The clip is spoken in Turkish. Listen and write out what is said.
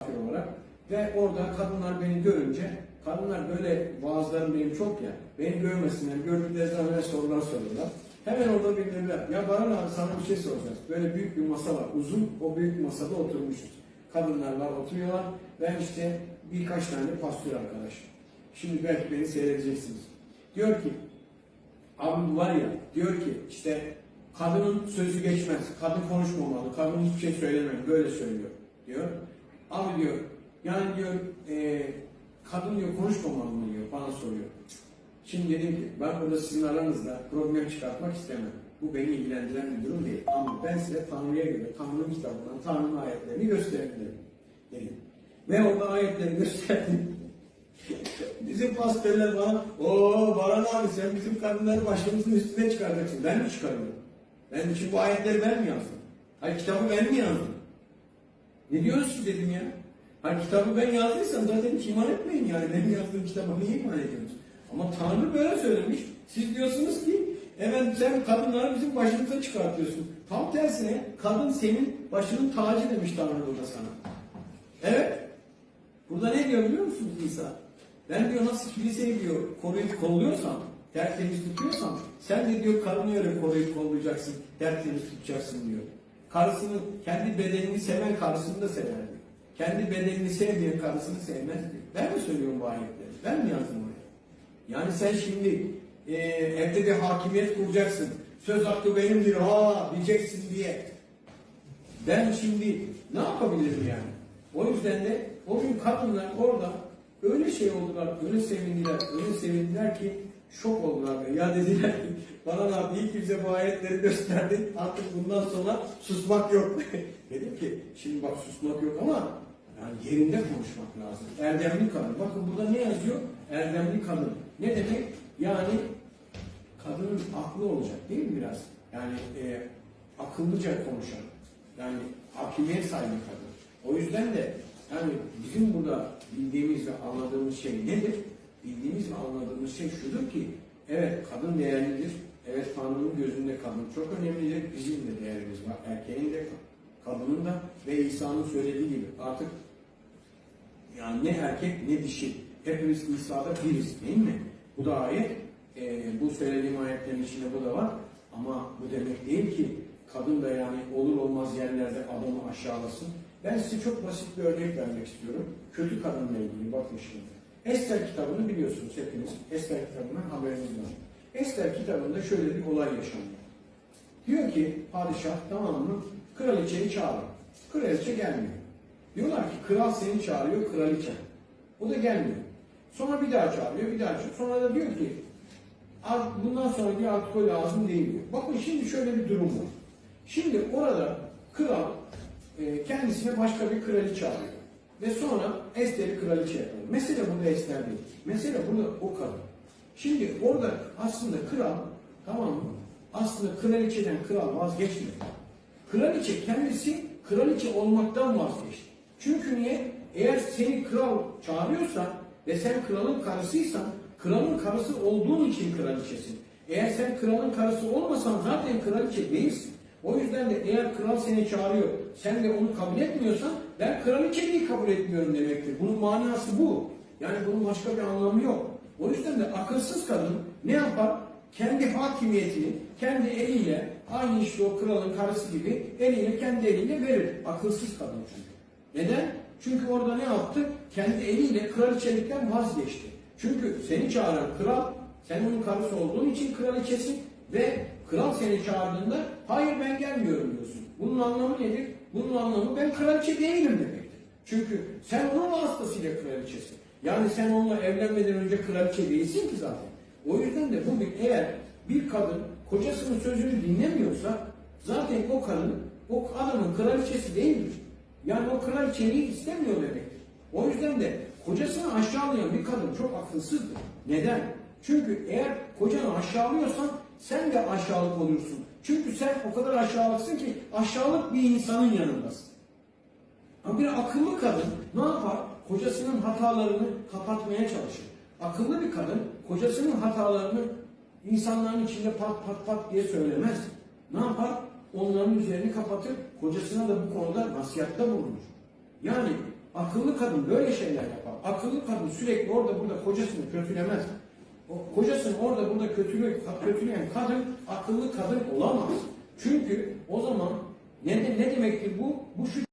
olarak ve orada kadınlar beni görünce kadınlar böyle vaazlarım benim çok ya beni görmesinler gördükleri zaman hemen sorular soruyorlar. Hemen orada bildirirler. Ya Baran abi sana bir şey soracağız. Böyle büyük bir masa var. Uzun o büyük masada oturmuşuz. Kadınlar var oturuyorlar. Ben işte birkaç tane pastör arkadaş. Şimdi belki beni seyredeceksiniz. Diyor ki Abi bu var ya diyor ki işte kadının sözü geçmez, kadın konuşmamalı, kadın hiçbir şey söylememeli, böyle söylüyor diyor. Abi diyor yani diyor e, kadın diyor konuşmamalı mı diyor bana soruyor. Şimdi dedim ki ben burada sizin aranızda problem çıkartmak istemem. Bu beni ilgilendiren bir durum değil. Ama ben size Tanrı'ya göre Tanrı'nın kitabından Tanrı'nın ayetlerini gösterebilirim. Dedim. Ve orada ayetleri gösterdim. Bizim pastörler bana, o Baran abi sen bizim kadınları başımızın üstüne çıkaracaksın. Ben mi çıkarıyorum? Ben için bu ayetleri ben mi yazdım? Hayır kitabı ben mi yazdım? Ne diyorsunuz dedim ya? Hayır kitabı ben yazdıysam zaten hiç iman etmeyin yani. Benim yazdığım kitaba niye iman ediyorsunuz? Ama Tanrı böyle söylemiş. Siz diyorsunuz ki evet sen kadınları bizim başımıza çıkartıyorsun. Tam tersine kadın senin başının tacı demiş Tanrı burada sana. Evet. Burada ne diyor biliyor musunuz İsa? Ben diyor nasıl kiliseyi diyor koruyup kolluyorsam, tertemiz tutuyorsam, sen de diyor karını öyle koruyup kollayacaksın, tertemiz tutacaksın diyor. Karısını, kendi bedenini seven karısını da sever diyor. Kendi bedenini sevmeyen karısını sevmez diyor. Ben mi söylüyorum bu ayetleri? Ben mi yazdım oraya? Yani sen şimdi e, evde bir hakimiyet kuracaksın. Söz hakkı benimdir ha diyeceksin diye. Ben şimdi ne yapabilirim yani? O yüzden de o gün kadınlar orada öyle şey oldular, öyle sevindiler, öyle sevindiler ki şok oldular. Ya dediler ki bana abi iyi ki bize bu ayetleri gösterdin artık bundan sonra susmak yok. Dedim ki şimdi bak susmak yok ama yani yerinde konuşmak lazım. Erdemli kadın. Bakın burada ne yazıyor? Erdemli kadın. Ne demek? Yani kadının aklı olacak değil mi biraz? Yani e, akıllıca konuşan. Yani hakimiyet sahibi kadın. O yüzden de yani bizim burada bildiğimiz ve anladığımız şey nedir? Bildiğimiz ve anladığımız şey şudur ki evet kadın değerlidir. Evet Tanrı'nın gözünde kadın çok önemlidir. Bizim de değerimiz var. Erkeğin de kadının da ve İsa'nın söylediği gibi artık yani ne erkek ne dişi. Hepimiz İsa'da biriz değil mi? Bu da ayet. e, bu söylediğim ayetlerin içinde bu da var. Ama bu demek değil ki kadın da yani olur olmaz yerlerde adamı aşağılasın. Ben size çok basit bir örnek vermek istiyorum. Kötü kadınla ilgili bakın şimdi. Ester kitabını biliyorsunuz hepiniz. Ester kitabından haberiniz var. Ester kitabında şöyle bir olay yaşanıyor. Diyor ki padişah tamam mı? Kraliçeyi çağırın. Kraliçe gelmiyor. Diyorlar ki kral seni çağırıyor kraliçe. O da gelmiyor. Sonra bir daha çağırıyor, bir daha çağırıyor. Sonra da diyor ki "Art- bundan sonra diyor artık o lazım değil diyor. Bakın şimdi şöyle bir durum var. Şimdi orada kral kendisine başka bir kraliçe çağırıyor. Ve sonra Ester'i kraliçe yapıyor. Mesele burada Ester değil. Mesele burada o kadın. Şimdi orada aslında kral tamam mı? Aslında kraliçeden kral vazgeçmiyor. Kraliçe kendisi kraliçe olmaktan vazgeçti. Çünkü niye? Eğer seni kral çağırıyorsa ve sen kralın karısıysan kralın karısı olduğun için kraliçesin. Eğer sen kralın karısı olmasan zaten kraliçe değilsin. O yüzden de eğer kral seni çağırıyor, sen de onu kabul etmiyorsan ben kraliçeliği kabul etmiyorum demektir. Bunun manası bu. Yani bunun başka bir anlamı yok. O yüzden de akılsız kadın ne yapar? Kendi hakimiyetini kendi eliyle aynı işte o kralın karısı gibi eliyle kendi eliyle verir. Akılsız kadın çünkü. Neden? Çünkü orada ne yaptı? Kendi eliyle kraliçelikten vazgeçti. Çünkü seni çağıran kral, sen onun karısı olduğun için kraliçesin ve kral seni çağırdığında hayır ben gelmiyorum diyorsun. Bunun anlamı nedir? Bunun anlamı ben kraliçe değilim demektir. Çünkü sen onun vasıtasıyla kraliçesin. Yani sen onunla evlenmeden önce kraliçe değilsin ki zaten. O yüzden de bugün eğer bir kadın kocasının sözünü dinlemiyorsa zaten o kadın o adamın kraliçesi değildir. Yani o kraliçeliği istemiyor demektir. O yüzden de kocasını aşağılayan bir kadın çok akılsızdır. Neden? Çünkü eğer kocanı aşağılıyorsan sen de aşağılık olursun. Çünkü sen o kadar aşağılıksın ki aşağılık bir insanın yanındasın. Ama bir akıllı kadın ne yapar? Kocasının hatalarını kapatmaya çalışır. Akıllı bir kadın kocasının hatalarını insanların içinde pat pat pat diye söylemez. Ne yapar? Onların üzerini kapatır. Kocasına da bu konuda nasihatta bulunur. Yani Akıllı kadın böyle şeyler yapar. Akıllı kadın sürekli orada burada kocasını kötülemez. O kocasını orada burada kötülü, kötüleyen kadın akıllı kadın olamaz. Çünkü o zaman ne, ne demektir bu? Bu şu